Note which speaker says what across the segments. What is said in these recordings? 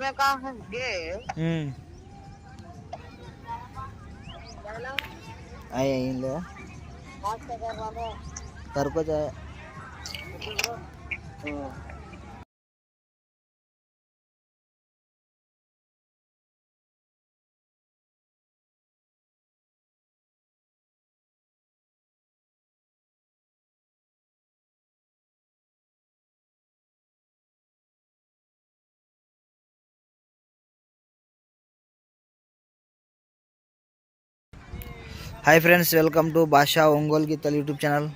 Speaker 1: में का
Speaker 2: हंगे हम्म। आए यहीं
Speaker 1: ले। कर
Speaker 2: को जाए హాయ్ ఫ్రెండ్స్ వెల్కమ్ టు భాషా ఒంగోలు గీతలు యూట్యూబ్ ఛానల్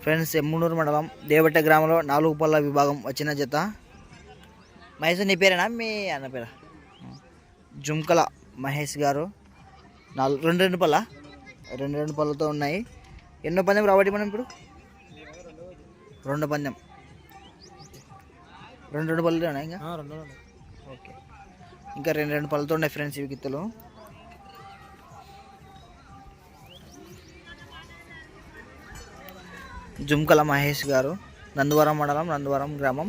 Speaker 2: ఫ్రెండ్స్ ఎమ్మునూరు మండలం దేవట్ట గ్రామంలో నాలుగు పళ్ళ విభాగం వచ్చిన జత మహేష్ నీ పేరేనా మీ అన్న పేరా జుంకల మహేష్ గారు నాలుగు రెండు రెండు పళ్ళ రెండు రెండు పళ్ళతో ఉన్నాయి ఎన్నో పందెం రాబట్టి మనం ఇప్పుడు రెండు పందెం రెండు రెండు పళ్ళతో ఉన్నాయి ఇంకా ఓకే ఇంకా రెండు రెండు పళ్ళతో ఉన్నాయి ఫ్రెండ్స్ ఇవి గిత్తలు జుంకల మహేష్ గారు నందవరం మండలం నందువరం గ్రామం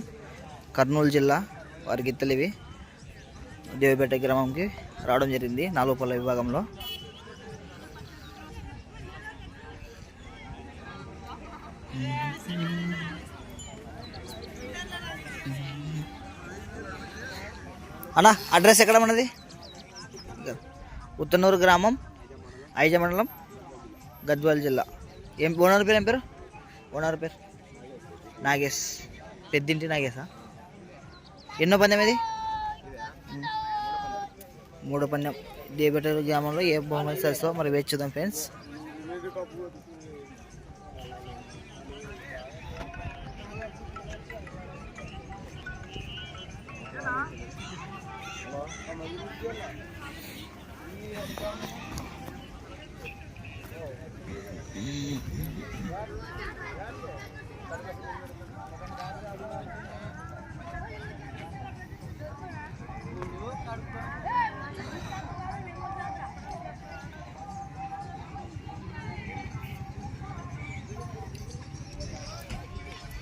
Speaker 2: కర్నూలు జిల్లా వారి గిత్తలివి దేవిపేట గ్రామంకి రావడం జరిగింది నాలుగు పళ్ళ విభాగంలో. అన్నా అడ్రస్ ఎక్కడ మనది? ఉత్తనూరు గ్రామం ఐజ మండలం గద్వాల జిల్లా. ఏం ఓనర్ పేరు ఏం పేరు? ఓనర్ పేరు? నాగేష్. పెద్దింటి నాగేశా ఎన్నో పందెం ఇది? మూడో పందెం. దేబెట గ్రామంలో ఏ బహుమతి సరిస్తో మరి వేచి చూద్దాం ఫ్రెండ్స్.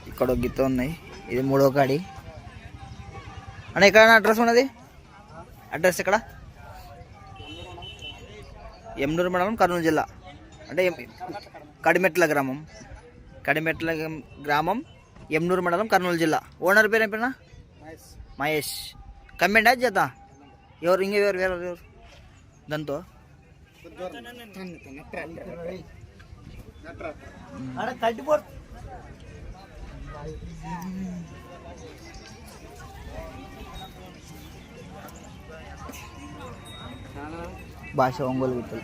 Speaker 2: ఇక్కడ ఒక గీత ఉన్నాయి ఇది మూడో కాడి. అన్న ఎక్కడ అడ్రస్ ఉన్నది? అడ్రస్ ఎక్కడ? ఎమ్నూరు మండలం కర్నూలు జిల్లా. అంటే కడిమెట్ల గ్రామం. కడిమెట్ల గ్రామం- ఎమ్నూరు మండలం కర్నూలు జిల్లా. ఓనర్ పేరు ఏం పేరునా? మహేష్. కమ్మెండా చేత ఎవరు ఇంక ఎవరు వేరే ఎవరు? దాంతో? భాష ఒంగోలు గుర్తులు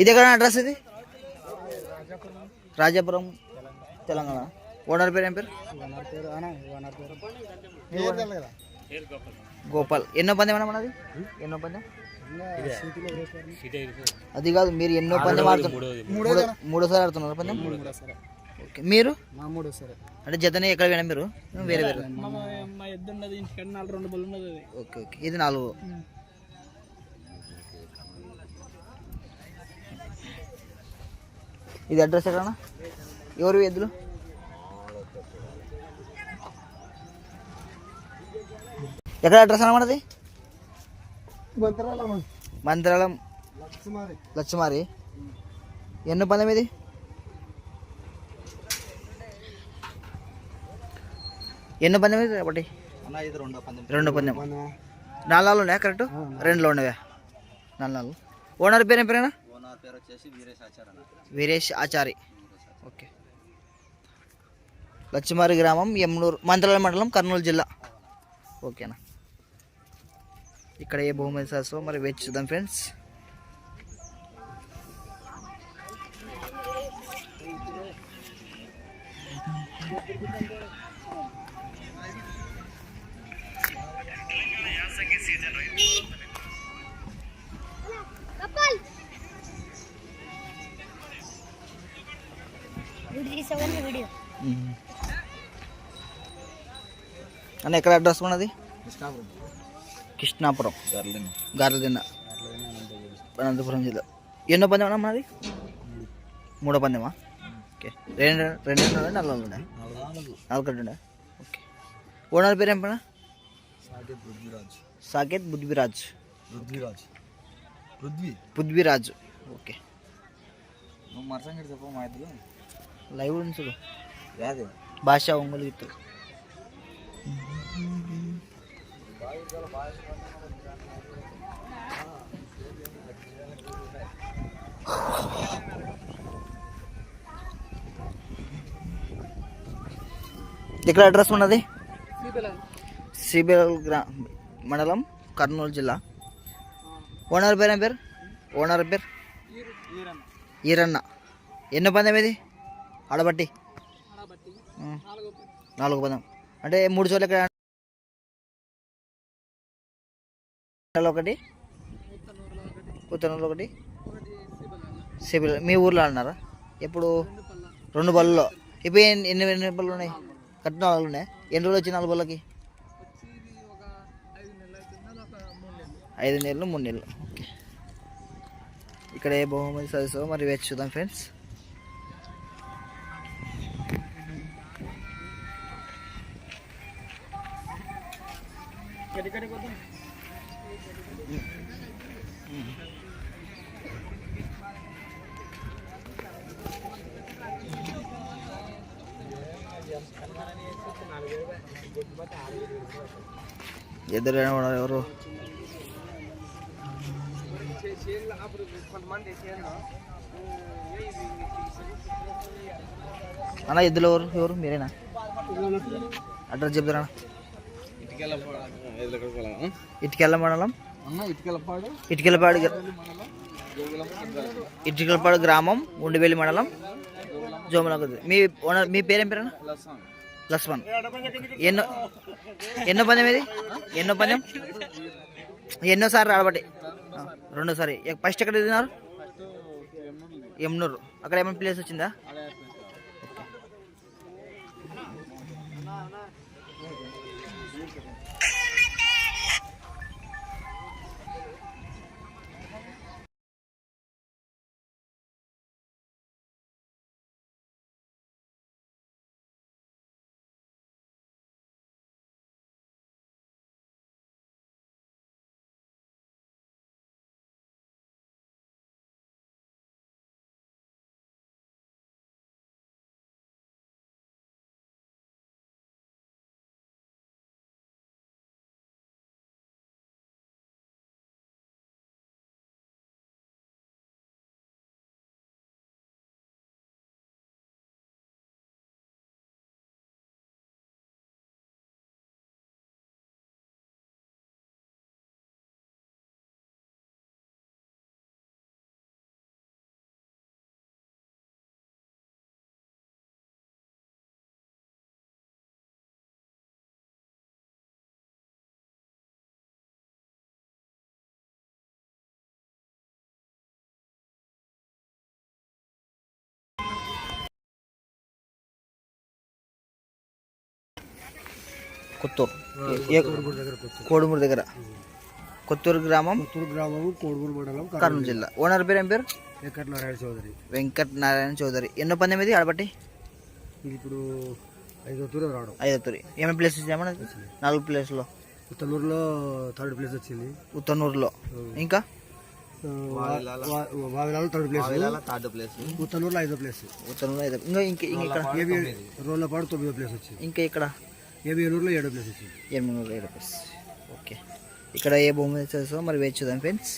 Speaker 2: ఇది ఎక్కడ అడ్రస్ ఇది? రాజాపురం తెలంగాణ. ఓనర్ పేరు ఏం పేరు? గోపాల్. ఎన్నో పందెం అన్న మనది? ఎన్నో పందెం? అది కాదు మీరు ఎన్నో పందెం ఆడుతున్నారు. మూడోసారి. ఆడుతున్నారు పందెం? ఓకే. మీరు?
Speaker 3: మూడు
Speaker 2: అంటే జతనే ఎక్కడ పోయినా మీరు? వేరే వేరే ఓకే ఓకే. ఇది నాలుగు. ఇది అడ్రస్ ఎక్కడ ఎవరు ఎద్దులు? ఎక్కడ అడ్రస్ అన్న మనది మంత్రాలం లక్ష్మారి ఎన్నో పందెం ఇది? ఎన్నో పందెం ఇది ఒకటి?
Speaker 3: రెండో పందెం.
Speaker 2: నాలుగు నాలుగు ఉన్నాయా కరెక్ట్? రెండులో ఉన్నవా నాలుగు నాలుగు. ఓనర్ పేరు ఏం పేరేనా?
Speaker 3: పేరు వచ్చేసి వీరేష్
Speaker 2: ఆచారి. ఓకే. లచ్చిమారి గ్రామం యమునూరు మంత్రాల మండలం కర్నూలు జిల్లా. ఓకేనా ఇక్కడ ఏ బహుమతి సాసో మరి వేచి చూద్దాం ఫ్రెండ్స్.
Speaker 4: వీడియో
Speaker 2: అన్న ఎక్కడ అడ్రస్ ఉన్నది? కృష్ణాపురం. గార్లదిన్న అనంతపురం జిల్లా. ఎన్నో పందెం అన్న మనది మూడో పందెమా? ఓకే. రెండు రెండు ఉన్నాయి నాలుగు ఉన్నాయి నాలుగు ఉన్నాయి ఓకే. ఓనర్ పేరు ఏం పైన
Speaker 3: సాకేత్
Speaker 2: బుద్ధిరాజ్
Speaker 3: పృథ్వీరాజ్. పృథ్వీ.
Speaker 2: పృథ్వీరాజ్. ఓకే.
Speaker 3: నువ్వు మరసంగడి చెప్పు మా ఇద్దరు.
Speaker 2: లైవ్ ఉంది చూడు
Speaker 3: యాదే
Speaker 2: భాష ఒంగోలు గీత ఇక్కడ అడ్రస్ ఉన్నది సిబిఎల్ గ్రా మండలం కర్నూలు జిల్లా ఓనర్ పేరు ఏం పేరు ఓనర్ పేరు ఈరన్న ఎన్నో పందెం ఇది ఆడబట్టి? నాలుగు పదం. అంటే మూడు చోట్ల ఎక్కడ? ఒకటి? పుత్తనూరులో ఒకటి? సిబిల్. మీ ఊర్లో అన్నారా ఇప్పుడు రెండు బళ్ళలో ఇప్పుడు ఎన్ని ఎన్ని ఎన్ని బళ్ళు ఉన్నాయి? కట్టిన నాలుగు ఉన్నాయి? ఎన్ని రోజులు వచ్చి నాలుగు బళ్ళకి? ఐదు నెలలు మూడు నెలలు. ఓకే. ఇక్కడ ఏ బహుమతి సదస్సు మరి వేచి చూద్దాం ఫ్రెండ్స్. ఎదురు ఎవరు? అన్న ఎద్దులు ఎవరు? ఎవరు? మీరేనా? అడ్రస్ చెప్తారా
Speaker 3: ఇటుకెళ్ళ
Speaker 2: మండలం.
Speaker 3: ఇటుకెళ్ళపాడు
Speaker 2: ఇటుకెళ్ళపాడు గ్రామం ఉండివేలి మండలం జోమలగద్దు. మీ ఓనర్ మీ పేరేం పేరు లక్ష్మణ్ ఎన్నో ఎన్నో పందెం ఇది? ఎన్నో పందెం? ఎన్నోసారి రాబట్టి. రెండోసారి. ఫస్ట్ ఎక్కడ తిన్నారు ఎమ్నూరు. అక్కడ ఏమైనా ప్లేస్ వచ్చిందా? కొత్తూరు. ఏ- కోడుమూరు దగ్గర. కొత్తూరు గ్రామం?
Speaker 3: గ్రామం కోడుమూరు మండలం
Speaker 2: కర్నూలు జిల్లా. ఓనర్ పేరు ఏం పేరు?
Speaker 3: వెంకట నారాయణ చౌదరి.
Speaker 2: వెంకట్ నారాయణ చౌదరి. ఎన్నో పందెం ఇది ఆడబట్టి
Speaker 3: ఇది ఇప్పుడు ఐదో తూరు రావడం.
Speaker 2: ఐదో తొలి ఏమైనా ప్లేస్ ఇచ్చామా నాలుగు ప్లేస్లో.
Speaker 3: పుత్తలూరులో థర్డ్ ప్లేస్ వచ్చింది.
Speaker 2: ఉత్తనూరులో. ఇంకా?
Speaker 3: వావిలాలో. Third place.
Speaker 2: Third place.
Speaker 3: పుత్తలూరులో ఐదో ప్లేస్.
Speaker 2: ఉత్తనూరులో ఐదో ఇంకా ఇంక ఇంక ఇక్కడ?
Speaker 3: ఏబి రోడ్లపాడు తొమ్మిదో ప్లేస్ వచ్చింది.
Speaker 2: ఇంకా ఇక్కడ?
Speaker 3: ఏలూరులో ఏడో ప్లేస్ వచ్చింది.
Speaker 2: ఎనిమిది ఏడు ప్లేస్. ఓకే. ఇక్కడ ఏ భూమి చేస్తారో మరి వేచి చూద్దాం ఫ్రెండ్స్.